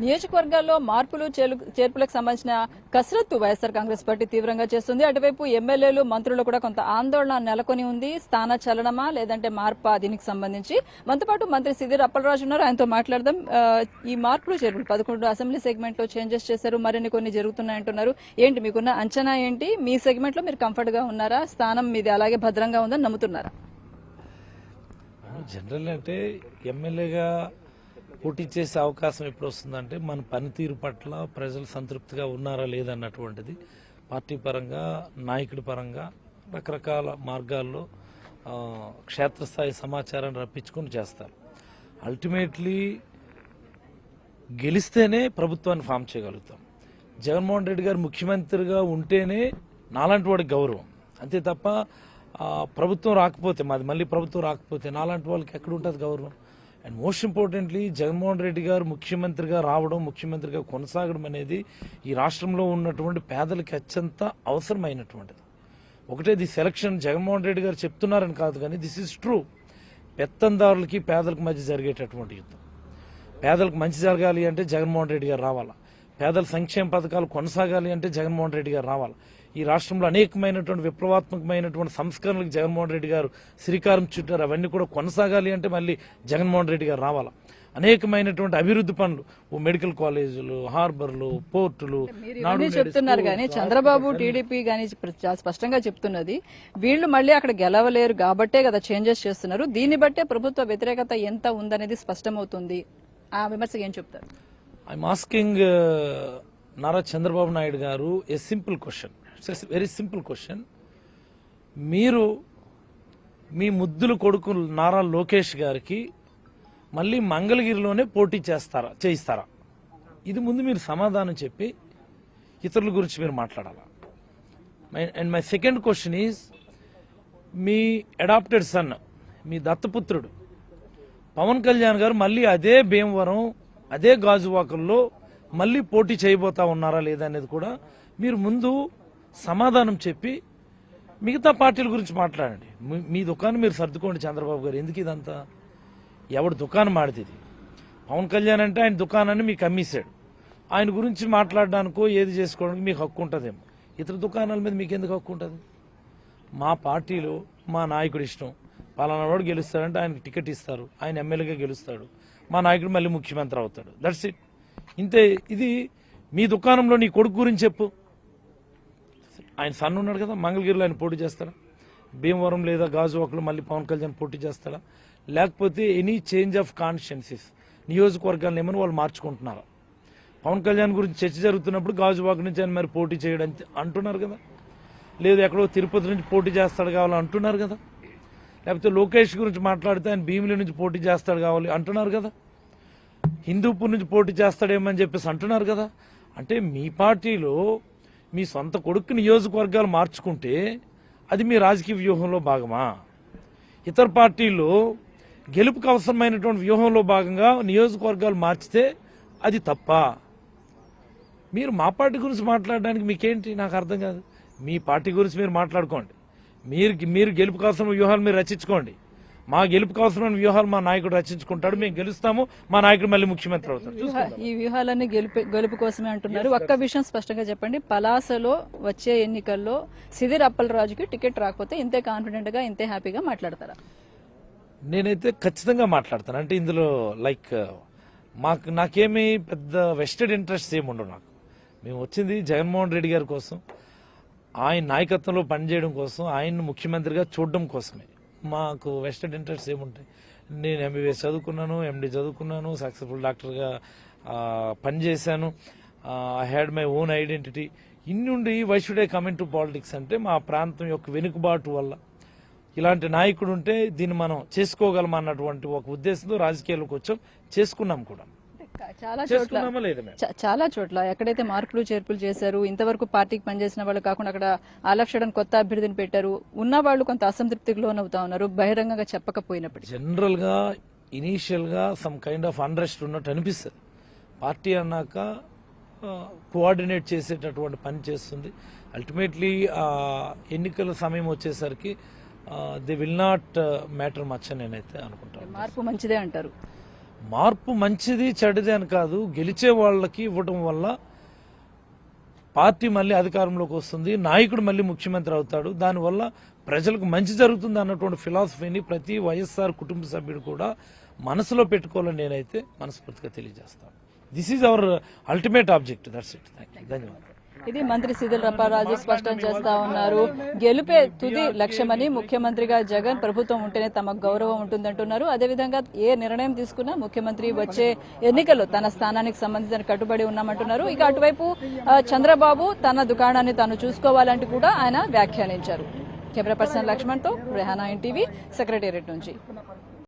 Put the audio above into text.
నియోజకవర్గాల్లో మార్పులు చేలు- చేర్పులకు సంబంధించిన కసరత్తు వైఎస్ఆర్ కాంగ్రెస్ పార్టీ తీవ్రంగా చేస్తుంది. అటువైపు ఎమ్మెల్యేలు మంత్రులు కూడా కొంత ఆందోళన నెలకొని ఉంది. స్థాన చలనమా లేదంటే మార్పా దీనికి సంబంధించి? మనతో పాటు మంత్రి సిద్దిర్ అప్పలరాజు ఉన్నారు. ఆయనతో మాట్లాడదాం. ఈ మార్పులు చేర్పులు పదకొండు అసెంబ్లీ సెగ్మెంట్లో చేంజెస్ చేశారు. మరిన్ని కొన్ని జరుగుతున్నాయంటున్నారు. ఏంటి మీకున్న అంచనా ఏంటి? మీ సెగ్మెంట్లో మీరు కంఫర్ట్గా ఉన్నారా? స్థానం మీది అలాగే భద్రంగా ఉందని నమ్ముతున్నారా? జనరల్ అంటే ఎమ్మెల్యేగా పోటీ చేసే అవకాశం ఎప్పుడు వస్తుందంటే మన పనితీరు పట్ల ప్రజలు సంతృప్తిగా ఉన్నారా లేదన్నటువంటిది పార్టీ పరంగా నాయకుడి పరంగా రకరకాల మార్గాల్లో క్షేత్రస్థాయి సమాచారాన్ని రప్పించుకొని చేస్తారు. అల్టిమేట్లీ గెలిస్తేనే ప్రభుత్వాన్ని ఫామ్ చేయగలుగుతాం. జగన్మోహన్ రెడ్డి గారు ముఖ్యమంత్రిగా ఉంటేనే నాలాంటి వాడికి గౌరవం. అంతే తప్ప ప్రభుత్వం రాకపోతే మాది మళ్ళీ ప్రభుత్వం రాకపోతే నాలాంటి వాళ్ళకి ఎక్కడ ఉంటుంది గౌరవం? And most importantly Jaganmohan Reddy garu ముఖ్యమంత్రిగా రావడం ముఖ్యమంత్రిగా కొనసాగడం అనేది ఈ రాష్ట్రంలో ఉన్నటువంటి పేదలకి అత్యంత అవసరమైనటువంటిది. ఒకటే ది సెలక్షన్ జగన్మోహన్ రెడ్డి గారు చెప్తున్నారని కాదు కానీ దిస్ ఇస్ ట్రూ పెత్తందారులకి పేదలకు మధ్య జరిగేటటువంటి యుద్ధం. పేదలకు మంచి జరగాలి అంటే జగన్మోహన్ రెడ్డి గారు రావాలా? పేదల సంక్షేమ పథకాలు కొనసాగాలి అంటే జగన్మోహన్ రెడ్డి గారు రావాలి? ఈ రాష్ట్రంలో అనేకమైనటువంటి విప్లవాత్మకమైనటువంటి సంస్కరణలకు జగన్మోహన్ రెడ్డి గారు శ్రీకారం చుట్టారు. అవన్నీ కూడా కొనసాగాలి అంటే మళ్ళీ జగన్మోహన్ రెడ్డి గారు రావాలా? అనేకమైనటువంటి అభివృద్ధి పనులు ఓ మెడికల్ కాలేజీలు హార్బర్లు పోర్టులు చెప్తున్నారు కానీ చంద్రబాబు టీడీపీ కానీ స్పష్టంగా చెప్తున్నది వీళ్ళు మళ్ళీ అక్కడ గెలవలేరు కాబట్టే కదా చేంజెస్ చేస్తున్నారు. దీన్ని బట్టే ప్రభుత్వ వ్యతిరేకత ఎంత ఉందనేది స్పష్టమవుతుంది. ఆ విమర్శకు ఏం చెప్తారు? I'm asking Nara Chandrababu Naidu garu a simple question it's very simple question మీరు మీ ముద్దుల కొడుకు నారా లోకేష్ గారికి మళ్ళీ మంగళగిరిలోనే పోటీ చేస్తారా చేయిస్తారా? ఇది ముందు మీరు సమాధానం చెప్పి ఇతరుల గురించి మీరు మాట్లాడాలా? And my second question is me adopted son మీ దత్తపుత్రుడు పవన్ కళ్యాణ్ గారు మళ్ళీ అదే భీమవరం అదే గాజువాకల్లో మళ్ళీ పోటీ చేయబోతా ఉన్నారా లేదా అనేది కూడా మీరు ముందు సమాధానం చెప్పి మిగతా పార్టీల గురించి మాట్లాడండి. మీ- మీ దుకాణం మీరు సర్దుకోండి చంద్రబాబు గారు. ఎందుకు ఇదంతా? ఎవడు దుకాణం ఆడితే పవన్ కళ్యాణ్ అంటే ఆయన దుకాణాన్ని మీకు అమ్మేశాడు. ఆయన గురించి మాట్లాడడానికో ఏది చేసుకోవడానికి మీకు హక్కు ఉంటుందేమో. ఇతర దుకాణాల మీద మీకు ఎందుకు హక్కు ఉంటుంది? మా పార్టీలో మా నాయకుడు ఇష్టం. పలానా వాడు గెలుస్తాడంటే ఆయనకి టికెట్ ఇస్తారు. ఆయన ఎమ్మెల్యేగా గెలుస్తాడు. మా నాయకుడు మళ్ళీ ముఖ్యమంత్రి అవుతాడు. దట్స్ ఇట్ ఇంతే ఇది మీ దుకాణంలో నీ కొడుకు గురించి చెప్పు. ఆయన సన్ ఉన్నాడు కదా మంగళగిరిలో ఆయన పోటీ చేస్తాడా? భీమవరం లేదా గాజువాకలో మళ్ళీ పవన్ కళ్యాణ్ పోటీ చేస్తాడా? లేకపోతే ఎనీ చేంజ్ ఆఫ్ కాన్షియన్సెస్ నియోజకవర్గాలను ఏమని వాళ్ళు మార్చుకుంటున్నారా? పవన్ కళ్యాణ్ గురించి చర్చ జరుగుతున్నప్పుడు గాజువాక నుంచి ఆయన మరి పోటీ చేయడం అంటున్నారు కదా? లేదు ఎక్కడో తిరుపతి నుంచి పోటీ చేస్తాడు కావాలి అంటున్నారు కదా? లేకపోతే లోకేష్ గురించి మాట్లాడితే ఆయన భీమిలి నుంచి పోటీ చేస్తాడు కావాలి అంటున్నారు కదా? హిందూపూర్ నుంచి పోటీ చేస్తాడేమని చెప్పేసి అంటున్నారు కదా? అంటే మీ పార్టీలో మీ సొంత కొడుకు నియోజకవర్గాలు మార్చుకుంటే అది మీ రాజకీయ వ్యూహంలో భాగమా? ఇతర పార్టీలు గెలుపుకు అవసరమైనటువంటి వ్యూహంలో భాగంగా నియోజకవర్గాలు మార్చితే అది తప్ప? మీరు మా పార్టీ గురించి మాట్లాడడానికి మీకేంటి? నాకు అర్థం కాదు. మీ పార్టీ గురించి మీరు మాట్లాడుకోండి. మీరు మీరు గెలుపు కావాల్సిన వ్యూహాలు మీరు రచించుకోండి. మా గెలుపు కావాల్సిన వ్యూహాలు మా నాయకుడు రచించుకుంటాడు మేము గెలుస్తాము మా నాయకుడు మళ్ళీ ముఖ్యమంత్రి అవుతాడు. ఈ వ్యూహాలన్నీ గెలుపు గెలుపు కోసమే అంటున్నారు. ఒక్క విషయం స్పష్టంగా చెప్పండి. పలాసలో వచ్చే ఎన్నికల్లో సిదిర్ అప్పలరాజుకి టికెట్ రాకపోతే ఇంతే కాన్ఫిడెంట్గా ఇంతే హ్యాపీగా మాట్లాడతారా? నేనైతే ఖచ్చితంగా మాట్లాడతాను. అంటే ఇందులో లైక్ మాకు నాకేమీ పెద్ద వెస్టెడ్ ఇంట్రెస్ట్ ఏమి ఉండవు నాకు. మేము వచ్చింది జగన్మోహన్ రెడ్డి గారి కోసం ఆయన నాయకత్వంలో పనిచేయడం కోసం ఆయన్ని ముఖ్యమంత్రిగా చూడడం కోసమే. మాకు వెస్టెడ్ ఇంట్రెస్ట్ ఏముంటాయి? నేను ఎంబీబీఎస్ చదువుకున్నాను ఎండి చదువుకున్నాను సక్సెస్ఫుల్ డాక్టర్గా పనిచేశాను. I had my own identity ఇన్నుండి why should I coming to politics అంటే మా ప్రాంతం యొక్క వెనుకబాటు వల్ల. ఇలాంటి నాయకుడు ఉంటే దీన్ని మనం చేసుకోగలం అన్నటువంటి ఒక ఉద్దేశంతో రాజకీయాల్లోకి వచ్చాం. చేసుకున్నాం కూడా. చాలా చోట్ల చాలా చోట్ల. ఎక్కడైతే మార్పులు చేర్పులు చేశారు ఇంతవరకు పార్టీకి పనిచేసిన వాళ్ళు కాకుండా అక్కడ ఆలక్షడం కొత్త అభ్యర్థిని పెట్టారు ఉన్న వాళ్ళు కొంత అసంతృప్తికి లోనవుతా ఉన్నారు బహిరంగంగా చెప్పకపోయినప్పటికీ. జనరల్గా ఇనీషియల్గా సమ్ కైండ్ ఆఫ్ అండ్రెస్ట్ ఉన్నట్టు అనిపిస్తుంది. పార్టీ అన్నాక కోఆర్డినేట్ చేసేటటువంటి పని చేస్తుంది. అల్టిమేట్లీ ఎన్నికల సమయం వచ్చేసరికి they will not matter much అని నేనైతే అనుకుంటాను మార్పు మంచిదే అంటారు. మార్పు మంచిది చెడ్డది అని కాదు. గెలిచే వాళ్ళకి ఇవ్వడం వల్ల పార్టీ మళ్ళీ అధికారంలోకి వస్తుంది. నాయకుడు మళ్ళీ ముఖ్యమంత్రి అవుతాడు. దానివల్ల ప్రజలకు మంచి జరుగుతుంది అన్నటువంటి ఫిలాసఫీని ప్రతి వైఎస్ఆర్ కుటుంబ సభ్యుడు కూడా మనసులో పెట్టుకోవాలని నేనైతే మనస్ఫూర్తిగా తెలియజేస్తాను. This is our ultimate object that's it thank you ధన్యవాదాలు. ఇది మంత్రి సిదిల్ రప్పారాజు స్పష్టం చేస్తా ఉన్నారు. గెలుపే తుది లక్ష్యమని ముఖ్యమంత్రిగా జగన్ ప్రభుత్వం ఉంటేనే తమకు గౌరవం ఉంటుందంటున్నారు. అదేవిధంగా ఏ నిర్ణయం తీసుకున్నా ముఖ్యమంత్రి వచ్చే ఎన్నికల్లో తన స్థానానికి సంబంధించిన కట్టుబడి ఉన్నామంటున్నారు. ఇక అటువైపు చంద్రబాబు తన దుకాణాన్ని తాను చూసుకోవాలంటూ కూడా ఆయన వ్యాఖ్యానించారు. కెమెరా పర్సన్ లక్ష్మణ్తో రెహానా ఎన్టీవీ సెక్రటేరియట్ నుంచి.